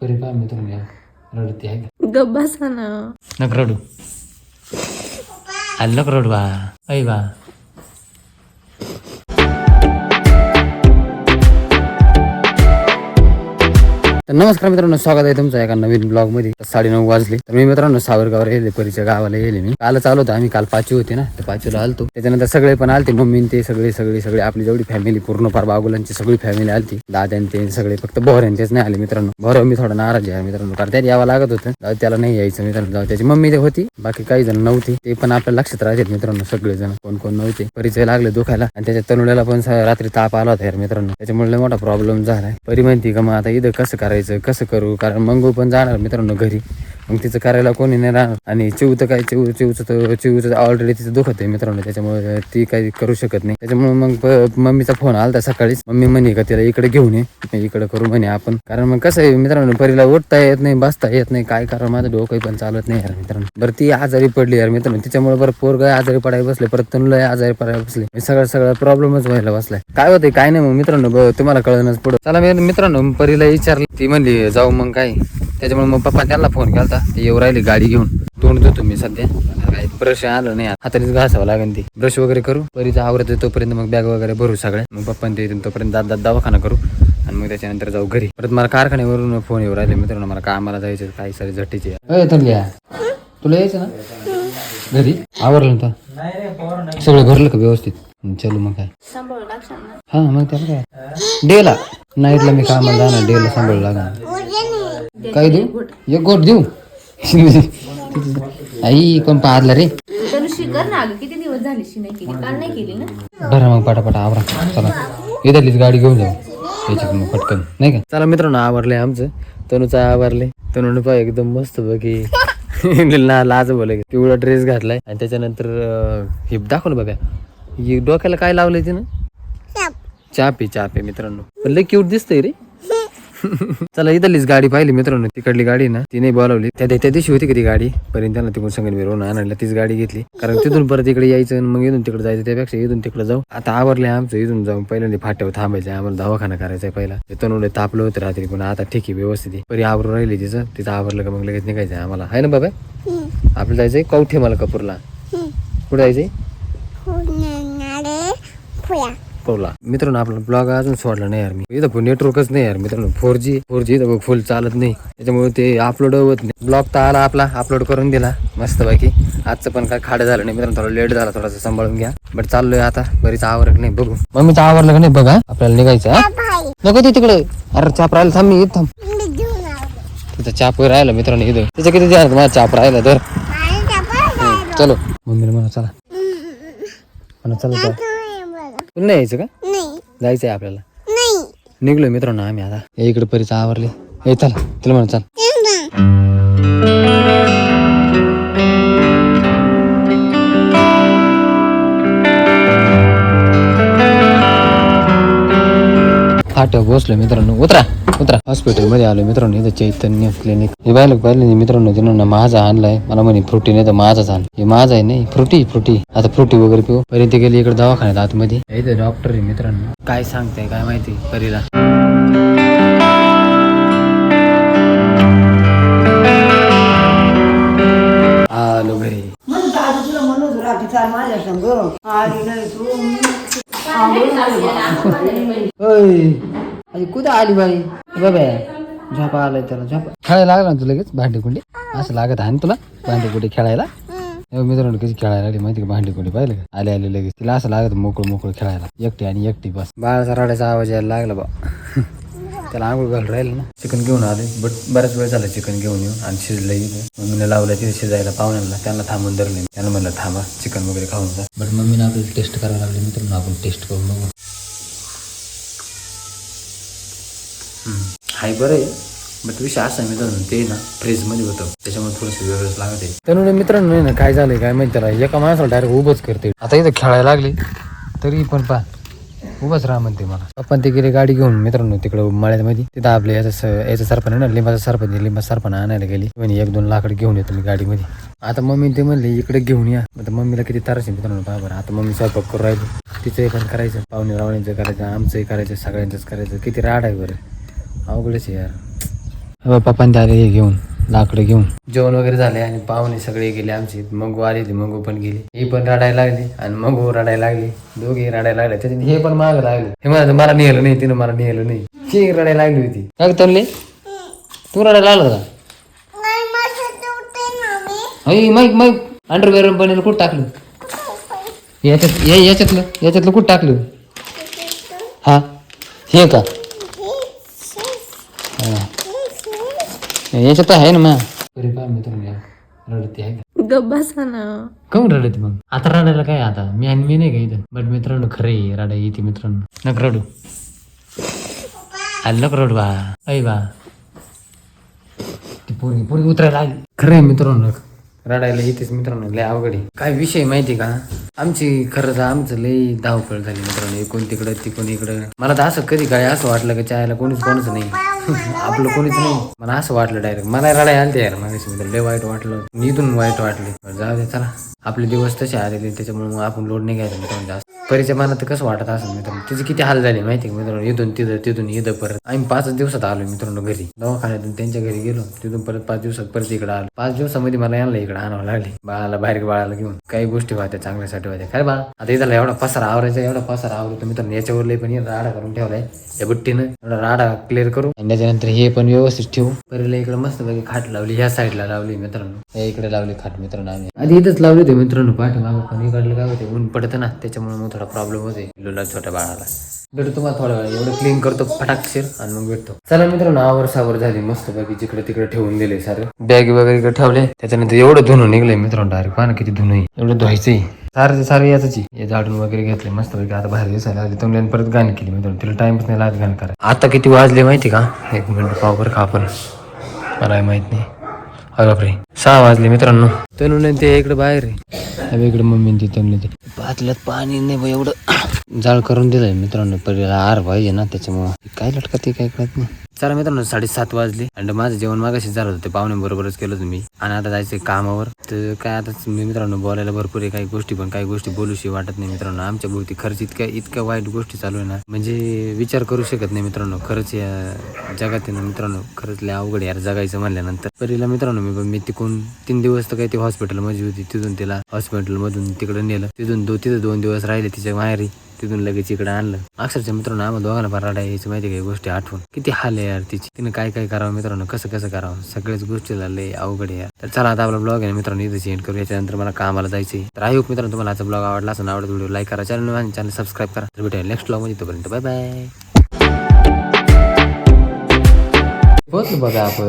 परी पहा मित्रांनो या रडते आहे का? गप बसा ना. नक रडू. आलं नक रडू बा. ऐ बा. तर नमस्कार मित्रांनो स्वागत आहे तुमचं एका नवीन ब्लॉगमध्ये साडेनऊ वाजले. तर मी मित्रांनो सावरगावर येले परीच्या गावाला येले मी. काल चालू होतो आम्ही काल पाचवी होती ना तर पाचवीला आलतो. त्याच्यानंतर सगळे पण आलते मम्मी ते सगळे सगळे सगळे आपली जेवढी फॅमिली पूर्ण फार बागुलांची सगळी फॅमिली आलती. दाद्यान ते सगळे फक्त बोहऱ्यांचेच नाही आले मित्रांनो. बरं मी थोडा नाराज आहे मित्रांनो कारण त्यात यावं लागत होतं. जाऊ त्याला नाही यायचं मित्रांनो जाऊ त्याची मम्मी ते होती बाकी काही जण नव्हती. ते पण आपल्या लक्षात राहते मित्रांनो सगळे जण कोण कोण नव्हते. परिचय लागले दुखायला. आणि त्याच्या तनुड्याला पण रात्री ताप आला होता यार मित्रांनो. त्याच्यामुळे मोठा प्रॉब्लेम झाला परी म्हणती का मग आता इथं कसं करायचं? कसं करू? कारण मंगू पण जाणार मित्रांनो घरी. मग तिचं करायला कोणी नाही राहणार. आणि चिव तर काय चिव चिवचं तर चिवचं ऑलरेडी तिचं दुखत आहे मित्रांनो. त्याच्यामुळे ती काही करू शकत नाही. त्याच्यामुळे मग मम्मीचा फोन आला सकाळीच. मम्मी म्हणे का तिला इकडे घेऊन ये. इकडे करू म्हणे आपण. कारण मग कसं आहे मित्रांनो परीला उठता येत नाही बसता येत नाही. काय कारण माझं डोकं पण चालत नाही यार मित्रांनो. बरं ती आजारी पडली यार मित्रांनो. तिच्यामुळे बरं पोरग आजारी पडायला बसले. परत तनुला आजारी पडायला बसले. सगळं सगळं प्रॉब्लेमच व्हायला बसलाय. काय होते काय नाही मग मित्रांनो. तुम्हाला कळणच पुढं चला मी मित्रांनो परीला विचारलं. ती म्हणली जाऊ मग काय? त्याच्यामुळे मग पप्पा त्यांना फोन केला ते येऊ राहिले गाडी घेऊन. तोंड देतो मी सध्या. काय ब्रश आलं नाही. हातानेच घासावं लागेल ती. ब्रश वगैरे करू. परीचा आवरत तोपर्यंत मग बॅग वगैरे भरू सगळ्या. मग पप्पा ते तोपर्यंत दात दात दवाखाना करू. आणि मग त्याच्यानंतर जाऊ घरी. परत मला कारखान्यावरून फोन येऊ राहिले मित्रांनो. मला कामाला जायचं काही सारी झट्टीचे तुला यायचं ना? घरी? आवरलं ना तर? सगळं भरलं का व्यवस्थित? चलो मग काय. हा मग त्याला काय? डेला. नाईटला मी कामाला जाणार डेला सांभाळू लागणार. काय देऊ? एक गोट देऊ? आई कोण पाहतला रे? तनुशी कर ना किती दिवस झाले नाही केली? काल नाही केली ना? बरं मग पटापटा आवरा. चला. इथलीच गाडी घेऊन जाऊ. याच्यात मग पटकन. नाही का? चला मित्रांनो आवरले आमचं. तनुचं आवरले तनुने पाय एकदम मस्त बघी. ना लाज बोल पिवळा ड्रेस घातलाय. आणि त्याच्यानंतर अं, हे दाखव ना बघा. हे डोक्याला काय लावलंय तिनं? चापे. चापे मित्रांनो. पण लय क्यूट दिसतंय रे. चला इथलीच गाडी पाहिली मित्रांनो तिकडली गाडी ना तिने बोलावली. त्या त्या दिवशी होती का ती गाडी पर्यंत त्यांना तिकडून संगत मिरवून आणायला तीच गाडी घेतली. कारण तिथून परत इकडे यायचं आणि मग इथून तिकडे जायचं त्यापेक्षा इथून तिकडे जाऊ. आता आवरले आमचं इथून जाऊन पहिल्यांदा फाट्यावर थांबायचं. आम्हाला दवाखाना करायचा आहे पहिला. ते तनुडे तापलं होतं रात्री पण आता ठीक आहे व्यवस्थित परी आवरून राहिली तिचं तिथं आवरलं का मग लगेच निघायचं आम्हाला. आहे ना बाबा? आपलं जायचंय कवठे मला कपूरला कुठे जायचंय? पोला मित्रांनो आपला ब्लॉग अजून सोडला नाही यार मी. इथं नेटवर्कच नाही यार मित्रांनो. फोर जी फोर जी इथं फुल चालत नाही. त्याच्यामुळे ते अपलोड होत नाही. ब्लॉग तर आला आपला अपलोड करून दिला. मस्त बाकी आजचं पण काय खाडं झालं नाही मित्रांनो. थोडा लेट झाला थोडासा सांभाळून घ्या. बट चाललोय आता. बरीच आवरत नाही बघू. मम्मीचं आवरलं का नाही बघा. आपल्याला निघायचं? नको ते तिकडे. अरे चाप राहिला थांब मी थांब. तिथं चाप राहिला मित्रांनो इथं. तिचं किती माझा चाप राहिला? तर चलो. मम्मीला म्हणा चला. म्हणा चला नाही यायचं का? जायचंय आपल्याला. निघलोय मित्रांनो आम्ही आता. हे इकडे परीच आवरले हे चला. तुला म्हणा चल. फाट बसलो मित्रांनो. उतरा उतरा. हॉस्पिटलमध्ये आलो मित्रांनो. इथं चैतन्य क्लिनिक हे पाहिलं पाहिलं मित्रांनो? तिनं माझा आणलाय. मला म्हणे फ्रुटी नाही तर माझाच आण. हे माझा आहे नाही. Frutti frutti. आता फ्रुटी वगैरे पिऊ. पर्यंत गेली इकडे दवाखान्यात आतमध्ये. इथं डॉक्टर आहे मित्रांनो. काय सांगताय काय माहिती? परीला. आलो घरी. माझ्या संग आली नाही तू ओय अरे कुठं आली बाई? बाबा झोपा आलाय त्याला झोपा. खेळायला लागला ना तुला लगेच? भांडी कुंडी असं लागत आहे ना तुला भांडी कुंडी खेळायला एवढं मित्रांनो कशी खेळायला लागली माहिती का भांडी कुंडी पाहिलं का? आले आले लगेच. तिला असं लागत मोकळं मोकळं खेळायला. एकटी आणि एकटी बस. बाळाचा रडायचा आवाज यायला लागला बा. त्याला आंघोळ घालून राहिलं ना. चिकन घेऊन आले. बट बऱ्याच वेळ झाला चिकन घेऊन येऊन. आणि शिजलं इथं. मम्मीने लावलं तिथे शिजायला पाहुण्याला त्यांना थांबून धरले. त्यांना म्हणलं थांबा चिकन वगैरे खाऊन जा. बट मम्मीने आपल्याला टेस्ट करायला लागली मित्रांनो. आपण टेस्ट करून बघू. हाय बरं आहे. मग बट विषय असा मित्र मित्रांनो ते ना फ्रीजमध्ये होतं. त्याच्यामुळे थोडंसं वेगळंच लागत आहे. त्यामुळे म्हणजे मित्रांनो आहे ना काय झालंय काय माहिती त्याला एका माणसाला डायरेक्ट उभंच करते. आता इथं खेळायला लागली तरी पण पा उभंच राहा म्हणते मला. आपण ते गेले गाडी घेऊन मित्रांनो तिकडं मळ्यामध्ये. तिथं आपले याचा स- सरपण आहे ना लिंबाचा सरपण लिंबा सरपण आणायला गेली. म्हणजे एक दोन लाकड घेऊन येतो मी गाडीमध्ये. आता मम्मी ते म्हणले इकडे घेऊन या. आता मम्मीला किती तारस आहे मित्रांनो पहा बरं. आता मम्मी स्वयंपाक करून राहिली. तिचं पण करायचं पाहुणे रावणीचं करायचं आमचंही करायचं सगळ्यांचंच करायचं. किती राड आहे बरं. अवघडच आहे यार. पप्पांनी आले हे घेऊन लाकडं घेऊन. जेवण वगैरे झाले आणि पाहुणे सगळे गेले आमचे. मंगू आली ती मंगू पण गेली. ही पण रडायला लागली आणि मंगू रडायला लागली. दोघे रडायला लागले. त्याच्यात हे पण माग लागले. हे मला मला नेलं नाही तिनं मला नेलं नाही. ही रडायला लागली होती. काय तनले? तू रडायला लागला का अय माईक माईक अंडरवेअर बनवलं कुठं टाकलं? याच्यात या- याच्यातलं याच्यातलं कुठं टाकलं? हा. हे का? याच्यात आहे ना मा तरी पाय मी तुम्ही रडते आहे ना काऊन रडते मग? आता रडायला काय आता? मी आणि मी नाही का इथं? बट मित्रांनो खरे रडा येते मित्रांनो. नक रडू. आलं नक रडू बा. ऐ बा. ती पोरगी पोरगी उतरायला आली. खरे मित्रांनो रडायला येतेच मित्रांनो लय अवघड आहे. काय विषय माहिती का? आमची खरंच आमचं लय धावपळ झाली मित्रांनो. इकडून तिकडं तिकडून इकडं. मला तर असं कधी काय असं वाटलं की चायला कोणीच कोणच नाही. आपलं कोणीच नाही. मला असं वाटलं डायरेक्ट मला रडाय आलते यार. मागाशी मित्र लय वाईट वाटलं इथून वाईट वाटले. जाऊ दे चला. आपले दिवस तसे आलेले त्याच्यामुळे मग आपण लोड नाही घ्यायचा मित्रांनो जास्त परीच्या मनात कसं वाटत असेल मित्रांनो? तिचे किती हाल झाले माहिती का मित्रांनो? इथून तिथं तिथून इथं परत. आम्ही पाच दिवसात आलो मित्रांनो घरी. दवाखान्यातून त्यांच्या घरी गेलो. तिथून परत पाच दिवसात परत इकडे आलो. पाच दिवसामध्ये मला यांना इकडे आणावं लागले. बाळाला बाहेर बाळाला घेऊन. काही गोष्टी होत्या चांगल्यासाठी होत्या. काय बा आता इथला एवढा पसारा आवरायचा एवढा पसारा आवरतो मित्रांनो. याच्यावर लय पण राडा करून ठेवलाय. या बुट्टीनं एवढा राडा क्लिअर करू आणि त्याच्यानंतर हे पण व्यवस्थित ठेवू. पहिला इकडे मस्त पैकी खाट लावली. ह्या साईडला लावली मित्रांनो. या इकडे लावली खाट मित्रांनो आम्ही. आधी इथंच लावली होती मित्रांनो. पाठीमागं पण इकडलं काय होते? ऊन पडतं ना. त्याच्यामुळे मग थोडा प्रॉब्लेम होते. लुला छोट्या बाळाला. भेटू तुम्हाला थोड्या वेळ एवढं क्लीन करतो फटाकशीर आणि मग भेटतो. चला मित्रांनो आवर सावर झाली मस्त बाकी जिकडे तिकडे ठेवून दिले सारे. बॅग वगैरे इकडे ठेवले. त्याच्यानंतर एवढं धुणं निघलंय मित्रांनो डायरेक्ट पाहा ना किती धुणं आहे. एवढं धुवायचंय. सारे सारे याच हे झाडून वगैरे घेतले मस्त पैकी. आता बाहेर दिसायला आली तुम्ही परत गाणी केली मित्रांनो. तिला टाइमच नाही लागत गाणं करा आता किती वाजले माहिती का? एक मिनिट पाव बरं का आपण. मला माहीत नाही. बापरे सहा वाजले मित्रांनो. तनुने ते इकडे बाहेर आहे. इकडे मम्मी ती तनुने ते. पातल्यात पाणी नाही बा एवढं जाळ करून दिलंय मित्रांनो परिला आर पाहिजे ना त्याच्यामुळं. काय लटकत ते काय कळत नाही. चला मित्रांनो साडेसात वाजले. आणि माझं जेवण मागाशी झालं होतं ते पाहुणे बरोबरच केलं होतं मी. आणि आता जायचं कामावर. तर काय आता मी मित्रांनो बोलायला भरपूर आहे काही गोष्टी पण काही गोष्टी बोलूशी वाटत नाही मित्रांनो. आमच्या भोवती खर्च इतक्या इतक्या वाईट गोष्टी चालू आहे ना. म्हणजे विचार करू शकत नाही मित्रांनो. खरंच या जगात ना मित्रांनो खरंच लय अवघड यार जगायचं म्हणल्यानंतर. परीला मित्रांनो मी मी तिकून तीन दिवस तर काही ती हॉस्पिटलमध्ये होती. तिथून तिला हॉस्पिटलमधून तिकडे नेलं. तिथून दो तिथं दोन दिवस राहिले तिच्या माहेरी. तिथून लगेच इकडे आणलं. अक्षरशः मित्रांनो आम्हाला दोघांना पण रडा यायची माहिती काही गोष्टी आठवून किती हाल आहे यार तिची. तिने काय काय करावं मित्रांनो? कसं कसं करावं? सगळ्याच गोष्टीला लय अवघड आहे यार. तर चला आता आपला ब्लॉग आहे मित्रांनो इथं सेंड करू याच्यानंतर मला कामाला जायचं तर आयोग मित्रांनो तुम्हाला आजचा ब्लॉग आवडला असं आवडत व्हिडिओ लाईक करा चॅनल आणि चॅनल सबस्क्राईब करा. तर भेटूया नेक्स्ट ब्लॉगमध्ये. तोपर्यंत बाय बाय बघा आपण.